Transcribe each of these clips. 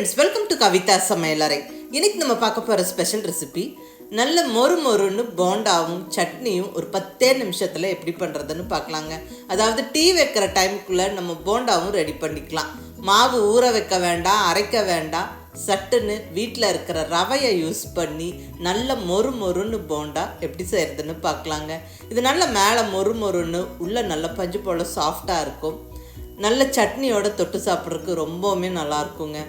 Friends welcome to Kavitha சமையலறை இன்னைக்கு நம்ம பார்க்க போகிற ஸ்பெஷல் ரெசிபி நல்ல மொறு மொறுன்னு போண்டாவும் சட்னியும் ஒரு பத்தே நிமிஷத்தில் எப்படி பண்ணுறதுன்னு பார்க்கலாங்க. அதாவது டீ வைக்கிற டைமுக்குள்ளே நம்ம போண்டாவும் ரெடி பண்ணிக்கலாம். மாவு ஊற வைக்க வேண்டாம் அரைக்க வேண்டாம். சட்டுன்னு வீட்டில் இருக்கிற ரவையை யூஸ் பண்ணி நல்ல மொறு மொறுன்னு போண்டா எப்படி செய்கிறதுன்னு பார்க்கலாங்க. இது நல்ல மேலே மொறு மொறுன்னு உள்ளே நல்ல பஞ்சு போல் சாஃப்டாக இருக்கும். நல்ல சட்னியோட தொட்டு சாப்பிட்றதுக்கு ரொம்பவுமே நல்லா இருக்குங்க.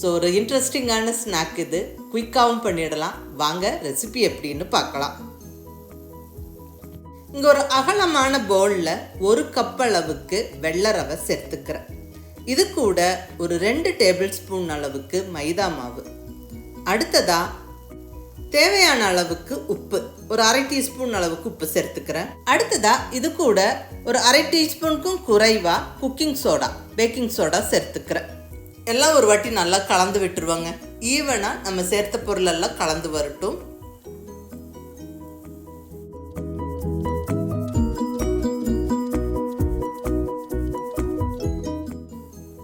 ஸோ ஒரு இன்ட்ரெஸ்டிங்கான ஸ்நாக் இது. குயிக்காகவும் பண்ணிடலாம். வாங்க ரெசிபி எப்படின்னு பார்க்கலாம். இங்கே ஒரு அகலமான பவுலில் ஒரு கப் அளவுக்கு வெள்ளை ரவை சேர்த்துக்கிறேன். இது கூட ஒரு ரெண்டு டேபிள் ஸ்பூன் அளவுக்கு மைதா மாவு. அடுத்ததா தேவையான அளவுக்கு உப்பு. ஒரு அரை டீஸ்பூன் அளவுக்கு உப்பு சேர்த்துக்கிறேன். அடுத்ததா இது கூட ஒரு அரை டீஸ்பூனுக்கும் குறைவாக குக்கிங் சோடா பேக்கிங் சோடா சேர்த்துக்கிறேன். எல்லாம் ஒரு வாட்டி நல்லா கலந்து விட்டுருவாங்க. ஈவனாக நம்ம சேர்த்த பொருளெல்லாம் கலந்து வரட்டும்.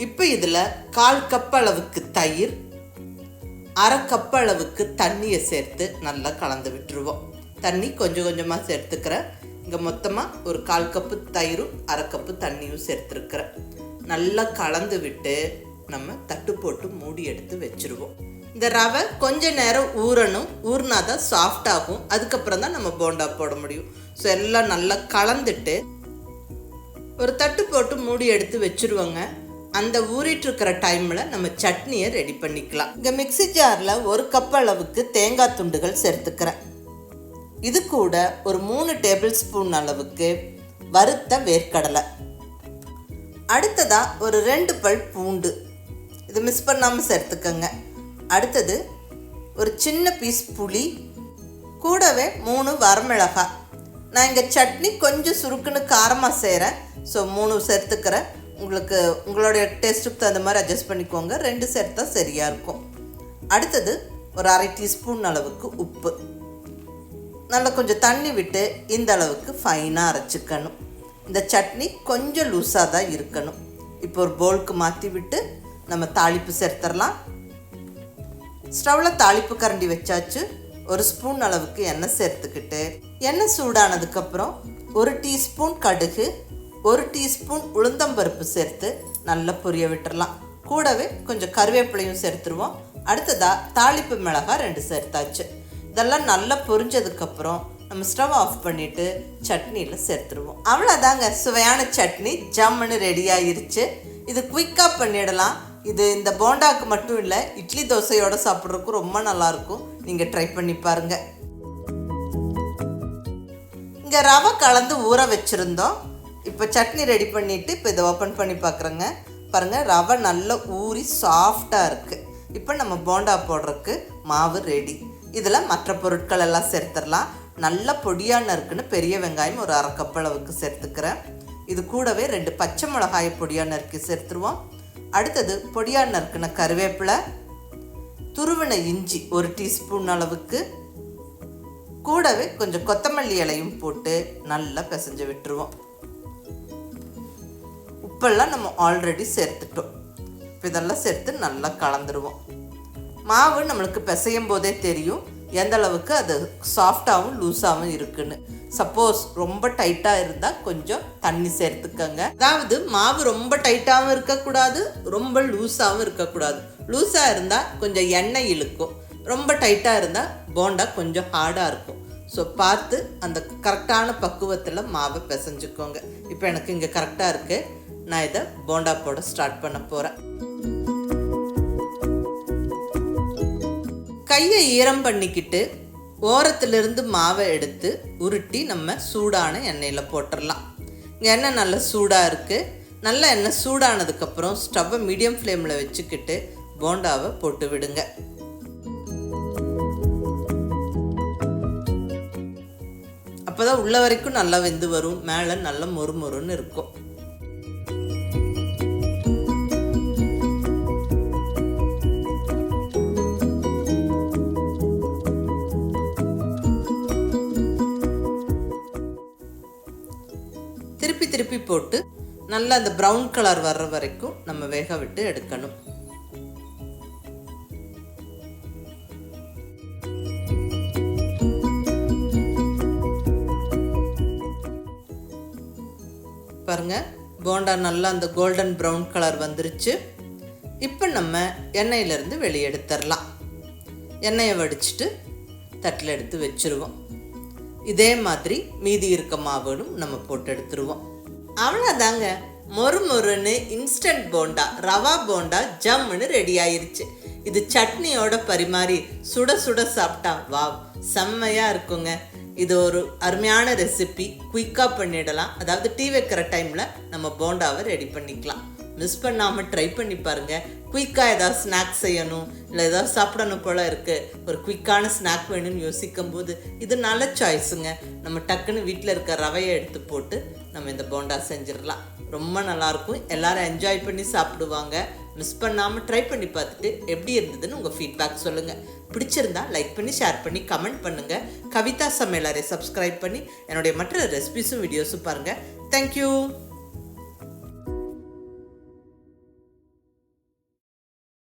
இப்போ இதில் கால் கப் அளவுக்கு தயிர் அரை கப் அளவுக்கு தண்ணியை சேர்த்து நல்லா கலந்து விட்டுருவோம். தண்ணி கொஞ்சம் கொஞ்சமாக சேர்த்துக்கிறேன் இங்கே மொத்தமாக ஒரு கால் கப்பு தயிரும் அரை கப்பு தண்ணியும் சேர்த்துருக்குறேன் நல்லா கலந்து விட்டு நம்ம தட்டு போட்டு மூடி எடுத்து வச்சுருவோம். இந்த ரவை கொஞ்ச நேரம் ஊறணும். ஊறினா தான் சாஃப்ட் ஆகும். அதுக்கப்புறம் தான் நம்ம போண்டா போட முடியும். ஸோ எல்லாம் நல்லா கலந்துட்டு ஒரு தட்டு போட்டு மூடி எடுத்து வச்சுருவோங்க. அந்த ஊறிட்டு இருக்கிற டைமில் நம்ம சட்னியை ரெடி பண்ணிக்கலாம். இங்கே மிக்ஸி ஜாரில் ஒரு கப் அளவுக்கு தேங்காய் துண்டுகள் சேர்த்துக்கிறேன். இது கூட ஒரு மூணு டேபிள் ஸ்பூன் அளவுக்கு வறுத்த வேர்க்கடலை. அடுத்ததாக ஒரு ரெண்டு பல் பூண்டு. இது மிஸ் பண்ணாமல் சேர்த்துக்கோங்க. அடுத்தது ஒரு சின்ன பீஸ் புளி கூடவே மூணு வரமிளகாய் நான் இங்கே சட்னி கொஞ்சம் சுருக்குன்னு காரமாக செய்கிறேன் ஸோ மூணு சேர்த்துக்கிறேன். உங்களுக்கு உங்களுடைய டேஸ்ட்டுக்கு தகுந்த மாதிரி அட்ஜஸ்ட் பண்ணிக்கோங்க. ரெண்டு சேர்த்தா சரியாக இருக்கும். அடுத்தது ஒரு அரை டீஸ்பூன் அளவுக்கு உப்பு. நல்லா கொஞ்சம் தண்ணி விட்டு இந்த அளவுக்கு ஃபைனாக அரைச்சிக்கணும். இந்த சட்னி கொஞ்சம் லூஸாக தான் இருக்கணும். இப்போ ஒரு பவுலுக்கு மாற்றி விட்டு நம்ம தாளிப்பு சேர்த்துடலாம் ஸ்டவ்வில் தாளிப்பு கரண்டி வச்சாச்சு. ஒரு ஸ்பூன் அளவுக்கு எண்ணெய் சேர்த்துக்கிட்டு எண்ணெய் சூடானதுக்கப்புறம் ஒரு டீஸ்பூன் கடுகு ஒரு டீஸ்பூன் உளுந்தம்பருப்பு சேர்த்து நல்லா பொரிய விட்டுறலாம். கூடவே கொஞ்சம் கருவேப்பிலையும் சேர்த்துருவோம். அடுத்ததாக தாளிப்பு மிளகாய் ரெண்டு சேர்த்தாச்சு. இதெல்லாம் நல்லா பொரிஞ்சதுக்கப்புறம் நம்ம ஸ்டவ் ஆஃப் பண்ணிவிட்டு சட்னியில் சேர்த்துருவோம். அவ்வளோதாங்க சுவையான சட்னி. ஜம்முன்னு ரெடி ஆயிருச்சு. இது குயிக்காக பண்ணிடலாம். இது இந்த போண்டாக்கு மட்டும் இல்லை இட்லி தோசையோட சாப்பிட்றதுக்கு ரொம்ப நல்லாயிருக்கும். நீங்கள் ட்ரை பண்ணி பாருங்கள் இங்கே ரவை கலந்து ஊற வச்சுருந்தோம். இப்போ சட்னி ரெடி பண்ணிவிட்டு இப்போ இதை ஓப்பன் பண்ணி பார்க்குறேங்க பாருங்கள் ரவை நல்லா ஊறி சாஃப்டாக இருக்குது இப்போ நம்ம போண்டா போடுறதுக்கு மாவு ரெடி இதில் மற்ற பொருட்கள் எல்லாம் சேர்த்துடலாம். நல்ல பொடியான இருக்குன்னு பெரிய வெங்காயம் ஒரு அரை கப் அளவுக்கு சேர்த்துக்கிறேன். இது கூடவே ரெண்டு பச்சை மிளகாய பொடியான நறுக்கி சேர்த்துருவோம். அடுத்தது பொடியாக நறுக்குன கருவேப்பிலை துருவின இஞ்சி ஒரு டீஸ்பூன் அளவுக்கு. கூடவே கொஞ்சம் கொத்தமல்லி இலையும் போட்டு நல்லா பிசைஞ்சு விட்டுருவோம். உப்பெல்லாம் நம்ம ஆல்ரெடி சேர்த்துட்டோம். இப்போ இதெல்லாம் சேர்த்து நல்லா கலந்துருவோம். மாவு நம்மளுக்கு பிசையும் போதே தெரியும். எந்த அளவுக்கு அது சாஃப்டாகவும் லூஸாகவும் இருக்குன்னு. சப்போஸ் ரொம்ப டைட்டாக இருந்தால் கொஞ்சம் தண்ணி சேர்த்துக்கங்க. அதாவது மாவு ரொம்ப டைட்டாகவும் இருக்கக்கூடாது ரொம்ப லூஸாகவும் இருக்கக்கூடாது. லூஸாக இருந்தால் கொஞ்சம் எண்ணெய் இழுக்கும். ரொம்ப டைட்டாக இருந்தால் போண்டா கொஞ்சம் ஹார்டாக இருக்கும். ஸோ பார்த்து அந்த கரெக்டான பக்குவத்தில் மாவை பிசைஞ்சுக்கோங்க. இப்போ எனக்கு இங்கே கரெக்டாக இருக்குது நான் இதை போண்டா போட ஸ்டார்ட் பண்ண போகிறேன் கையை ஈரம் பண்ணிக்கிட்டு ஓரத்துலேருந்து மாவை எடுத்து உருட்டி நம்ம சூடான எண்ணெயில் போட்டுடலாம் இங்கே எண்ணெய் நல்லா சூடாக இருக்குது நல்ல எண்ணெய் சூடானதுக்கப்புறம் ஸ்டவ்வை மீடியம் ஃப்ளேமில் வச்சுக்கிட்டு போண்டாவை போட்டு விடுங்க. அப்போ தான் உள்ள வரைக்கும் நல்லா வெந்து வரும். மேலே நல்லா மொறு மொறுன்னு இருக்கும். திருப்பி திருப்பி போட்டு நல்லா அந்த ப்ரௌன் கலர் வர்ற வரைக்கும் நம்ம வேக விட்டு எடுக்கணும். பாருங்க போண்டா நல்லா அந்த கோல்டன் ப்ரௌன் கலர் வந்துருச்சு. இப்போ நம்ம எண்ணெயிலேருந்து வெளியே எடுத்துடலாம் எண்ணெயை வடிச்சிட்டு தட்டில் எடுத்து வச்சுருவோம். இதே மாதிரி மீதி இருக்க மாவுகளும் நம்ம போட்டு எடுத்துருவோம். அவ்வளோதாங்க மொறு மொறுன்னு இன்ஸ்டன்ட் போண்டா ரவா போண்டா ஜம்முன்னு ரெடி ஆயிருச்சு. இது சட்னியோட பரிமாறி சுட சுட சாப்பிட்டா வாவ் செம்மையாக இருக்குங்க. இது ஒரு அருமையான ரெசிபி குயிக்காக பண்ணிடலாம். அதாவது டீ வைக்கிற டைமில் நம்ம போண்டாவை ரெடி பண்ணிக்கலாம். மிஸ் பண்ணாமல் ட்ரை பண்ணி பாருங்கள் குயிக்காக ஏதாவது ஸ்நாக்ஸ் செய்யணும் இல்லை ஏதாவது சாப்பிடணும் போல் இருக்குது ஒரு குயிக்கான ஸ்நாக் வேணும்னு யோசிக்கும் போது இது நல்ல சாய்ஸுங்க நம்ம டக்குன்னு வீட்டில் இருக்க ரவையை எடுத்து போட்டு நம்ம இந்த போண்டா செஞ்சிடலாம். ரொம்ப நல்லாயிருக்கும். எல்லோரும் என்ஜாய் பண்ணி சாப்பிடுவாங்க. மிஸ் பண்ணாமல் ட்ரை பண்ணி பார்த்துட்டு எப்படி இருந்ததுன்னு உங்கள் ஃபீட்பேக் சொல்லுங்கள் பிடிச்சிருந்தா லைக் பண்ணி ஷேர் பண்ணி கமெண்ட் பண்ணுங்கள் கவிதா சமையலரை சப்ஸ்கிரைப் பண்ணி என்னுடைய மற்ற ரெசிபிஸும் வீடியோஸும் பாருங்கள் தேங்க்யூ